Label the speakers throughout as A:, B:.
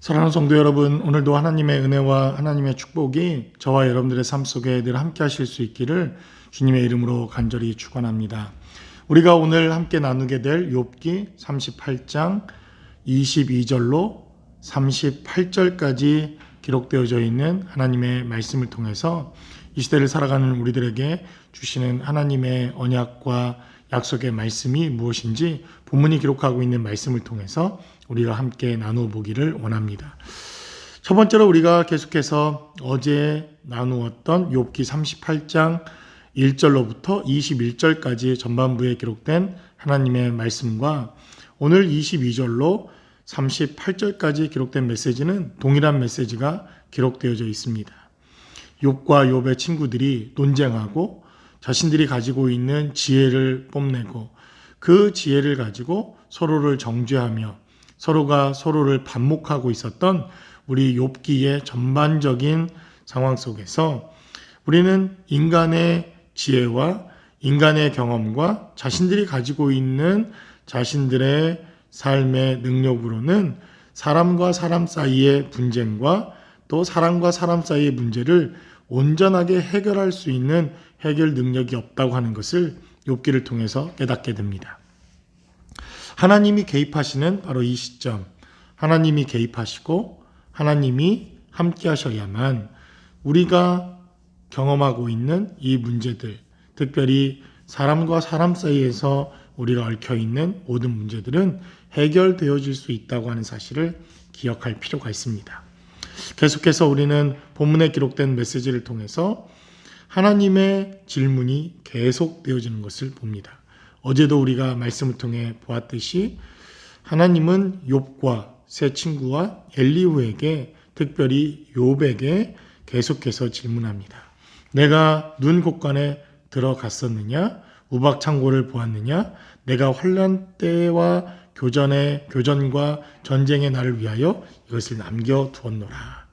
A: 사랑하는 성도 여러분, 오늘도 하나님의 은혜와 하나님의 축복이 저와 여러분들의 삶 속에 늘 함께 하실 수 있기를 주님의 이름으로 간절히 축원합니다. 우리가 오늘 함께 나누게 될 욥기 38장 22절로 38절까지 기록되어져 있는 하나님의 말씀을 통해서 이 시대를 살아가는 우리들에게 주시는 하나님의 언약과 약속의 말씀이 무엇인지 본문이 기록하고 있는 말씀을 통해서 우리가 함께 나누어 보기를 원합니다. 첫 번째로 우리가 계속해서 어제 나누었던 욥기 38장 1절로부터 21절까지 전반부에 기록된 하나님의 말씀과 오늘 22절로 38절까지 기록된 메시지는 동일한 메시지가 기록되어져 있습니다. 욥과 욥의 친구들이 논쟁하고 자신들이 가지고 있는 지혜를 뽐내고 그 지혜를 가지고 서로를 정죄하며 서로가 서로를 반목하고 있었던 우리 욥기의 전반적인 상황 속에서 우리는 인간의 지혜와 인간의 경험과 자신들이 가지고 있는 자신들의 삶의 능력으로는 사람과 사람 사이의 분쟁과 또 사람과 사람 사이의 문제를 온전하게 해결할 수 있는 해결 능력이 없다고 하는 것을 욥기를 통해서 깨닫게 됩니다. 하나님이 개입하시는 바로 이 시점, 하나님이 개입하시고 하나님이 함께 하셔야만 우리가 경험하고 있는 이 문제들, 특별히 사람과 사람 사이에서 우리가 얽혀 있는 모든 문제들은 해결되어질 수 있다고 하는 사실을 기억할 필요가 있습니다. 계속해서 우리는 본문에 기록된 메시지를 통해서 하나님의 질문이 계속되어지는 것을 봅니다. 어제도 우리가 말씀을 통해 보았듯이 하나님은 욥과 세 친구와 엘리후에게 특별히 욥에게 계속해서 질문합니다. 내가 눈 곳간에 들어갔었느냐? 우박 창고를 보았느냐? 내가 환란 때와 교전의 교전과 전쟁의 날을 위하여 이것을 남겨 두었노라.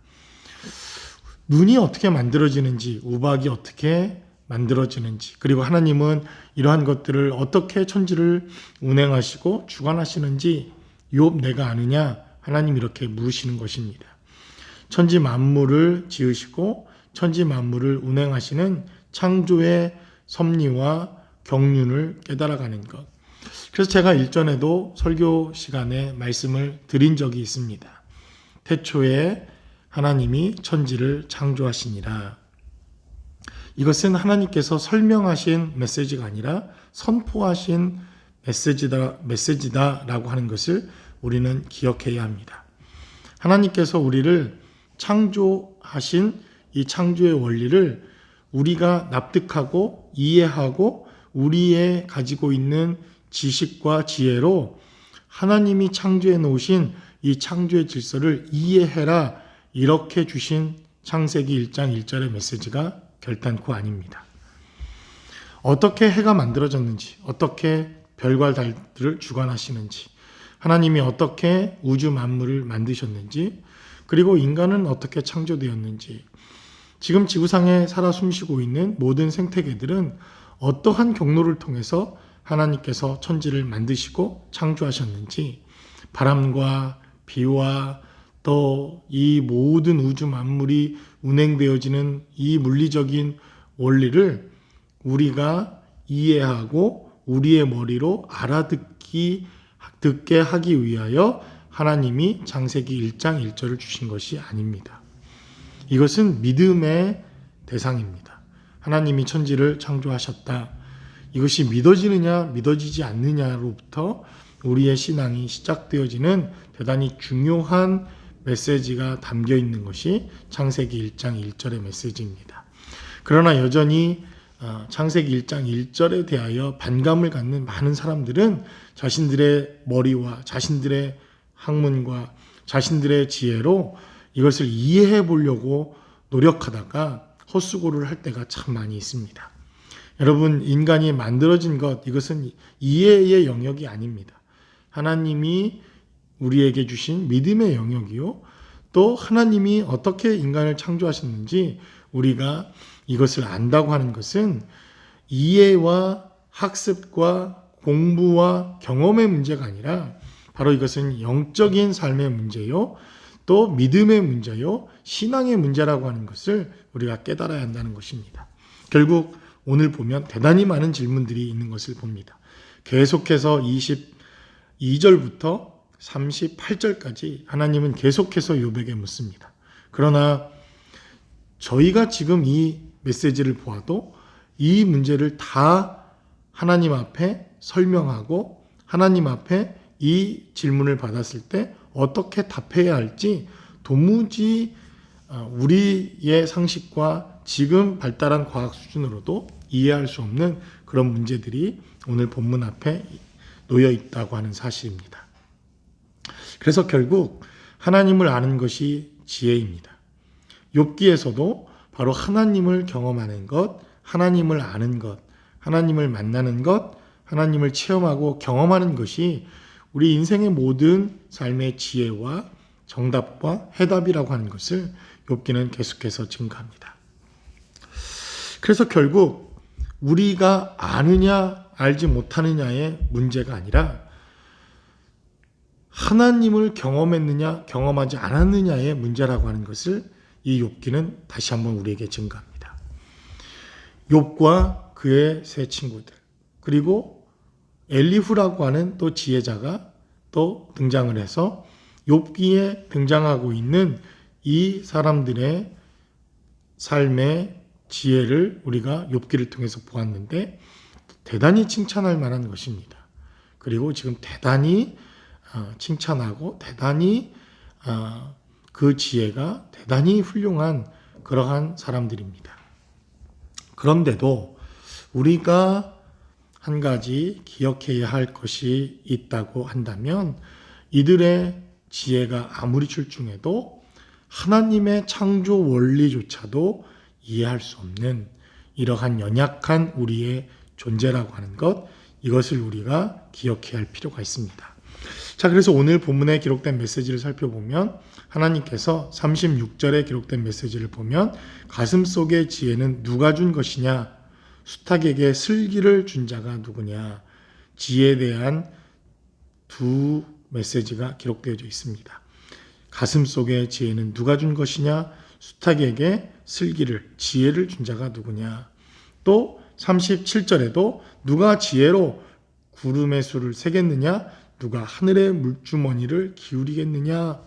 A: 눈이 어떻게 만들어지는지, 우박이 어떻게 만들어지는지, 그리고 하나님은 이러한 것들을 어떻게 천지를 운행하시고 주관하시는지 욥 내가 아느냐? 하나님 이렇게 물으시는 것입니다. 천지 만물을 지으시고 천지 만물을 운행하시는 창조의 섭리와 경륜을 깨달아가는 것. 그래서 제가 일전에도 설교 시간에 말씀을 드린 적이 있습니다. 태초에 하나님이 천지를 창조하시니라. 이것은 하나님께서 설명하신 메시지가 아니라 선포하신 메시지다, 메시지다라고 하는 것을 우리는 기억해야 합니다. 하나님께서 우리를 창조하신 이 창조의 원리를 우리가 납득하고 이해하고 우리의 가지고 있는 지식과 지혜로 하나님이 창조해 놓으신 이 창조의 질서를 이해해라 이렇게 주신 창세기 1장 1절의 메시지가 결단코 아닙니다. 어떻게 해가 만들어졌는지, 어떻게 별과 달들을 주관하시는지, 하나님이 어떻게 우주 만물을 만드셨는지, 그리고 인간은 어떻게 창조되었는지, 지금 지구상에 살아 숨쉬고 있는 모든 생태계들은 어떠한 경로를 통해서 하나님께서 천지를 만드시고 창조하셨는지, 바람과 비와 또 이 모든 우주 만물이 운행되어지는 이 물리적인 원리를 우리가 이해하고 우리의 머리로 알아듣기 듣게 하기 위하여 하나님이 창세기 1장 1절을 주신 것이 아닙니다. 이것은 믿음의 대상입니다. 하나님이 천지를 창조하셨다. 이것이 믿어지느냐 믿어지지 않느냐로부터 우리의 신앙이 시작되어지는 대단히 중요한 메시지가 담겨 있는 것이 창세기 1장 1절의 메시지입니다. 그러나 여전히 어, 창세기 1장 1절에 대하여 반감을 갖는 많은 사람들은 자신들의 머리와 자신들의 학문과 자신들의 지혜로 이것을 이해해 보려고 노력하다가 헛수고를 할 때가 참 많이 있습니다. 여러분, 인간이 만들어진 것, 이것은 이해의 영역이 아닙니다. 하나님이 우리에게 주신 믿음의 영역이요. 또 하나님이 어떻게 인간을 창조하셨는지 우리가 이것을 안다고 하는 것은 이해와 학습과 공부와 경험의 문제가 아니라 바로 이것은 영적인 삶의 문제요. 또 믿음의 문제요, 신앙의 문제라고 하는 것을 우리가 깨달아야 한다는 것입니다. 결국 오늘 보면 대단히 많은 질문들이 있는 것을 봅니다. 계속해서 22절부터 38절까지 하나님은 계속해서 요백에 묻습니다. 그러나 저희가 지금 이 메시지를 보아도 이 문제를 다 하나님 앞에 설명하고 하나님 앞에 이 질문을 받았을 때 어떻게 답해야 할지 도무지 어, 우리의 상식과 지금 발달한 과학 수준으로도 이해할 수 없는 그런 문제들이 오늘 본문 앞에 놓여 있다고 하는 사실입니다. 그래서 결국 하나님을 아는 것이 지혜입니다. 욥기에서도 바로 하나님을 경험하는 것, 하나님을 아는 것, 하나님을 만나는 것, 하나님을 체험하고 경험하는 것이 우리 인생의 모든 삶의 지혜와 정답과 해답이라고 하는 것을 욥기는 계속해서 증가합니다. 그래서 결국 우리가 아느냐 알지 못하느냐의 문제가 아니라 하나님을 경험했느냐 경험하지 않았느냐의 문제라고 하는 것을 이 욥기는 다시 한번 우리에게 증가합니다. 욥과 그의 세 친구들 그리고 엘리후라고 하는 또 지혜자가 또 등장을 해서 욥기에 등장하고 있는 이 사람들의 삶의 지혜를 우리가 욥기를 통해서 보았는데 대단히 칭찬할 만한 것입니다. 그리고 지금 대단히 어, 칭찬하고 대단히 어, 그 지혜가 대단히 훌륭한 그러한 사람들입니다. 그런데도 우리가 한 가지 기억해야 할 것이 있다고 한다면 이들의 지혜가 아무리 출중해도 하나님의 창조 원리조차도 이해할 수 없는 이러한 연약한 우리의 존재라고 하는 것 이것을 우리가 기억해야 할 필요가 있습니다. 자, 그래서 오늘 본문에 기록된 메시지를 살펴보면 하나님께서 36절에 기록된 메시지를 보면 가슴 속의 지혜는 누가 준 것이냐? 수탉에게 슬기를 준 자가 누구냐? 지혜에 대한 두 메시지가 기록되어 있습니다. 가슴 속의 지혜는 누가 준 것이냐? 수탉에게 슬기를, 지혜를 준 자가 누구냐? 또 37절에도 누가 지혜로 구름의 수를 세겠느냐? 누가 하늘의 물주머니를 기울이겠느냐?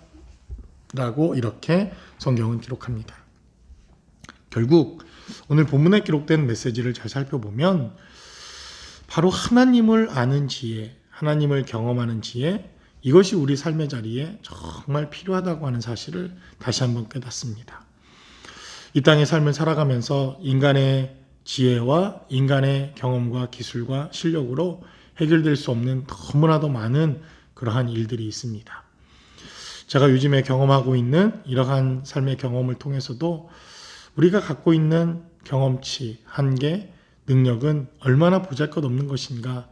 A: 라고 이렇게 성경은 기록합니다. 결국 오늘 본문에 기록된 메시지를 잘 살펴보면 바로 하나님을 아는 지혜, 하나님을 경험하는 지혜, 이것이 우리 삶의 자리에 정말 필요하다고 하는 사실을 다시 한번 깨닫습니다. 이 땅의 삶을 살아가면서 인간의 지혜와 인간의 경험과 기술과 실력으로 해결될 수 없는 너무나도 많은 그러한 일들이 있습니다. 제가 요즘에 경험하고 있는 이러한 삶의 경험을 통해서도 우리가 갖고 있는 경험치, 한계, 능력은 얼마나 보잘 것 없는 것인가,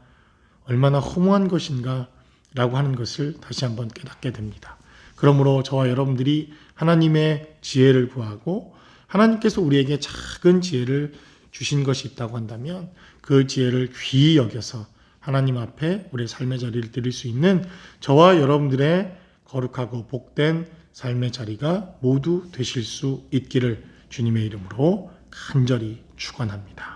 A: 얼마나 허무한 것인가, 라고 하는 것을 다시 한번 깨닫게 됩니다. 그러므로 저와 여러분들이 하나님의 지혜를 구하고 하나님께서 우리에게 작은 지혜를 주신 것이 있다고 한다면 그 지혜를 귀히 여겨서 하나님 앞에 우리의 삶의 자리를 드릴 수 있는 저와 여러분들의 거룩하고 복된 삶의 자리가 모두 되실 수 있기를 주님의 이름으로 간절히 축원합니다.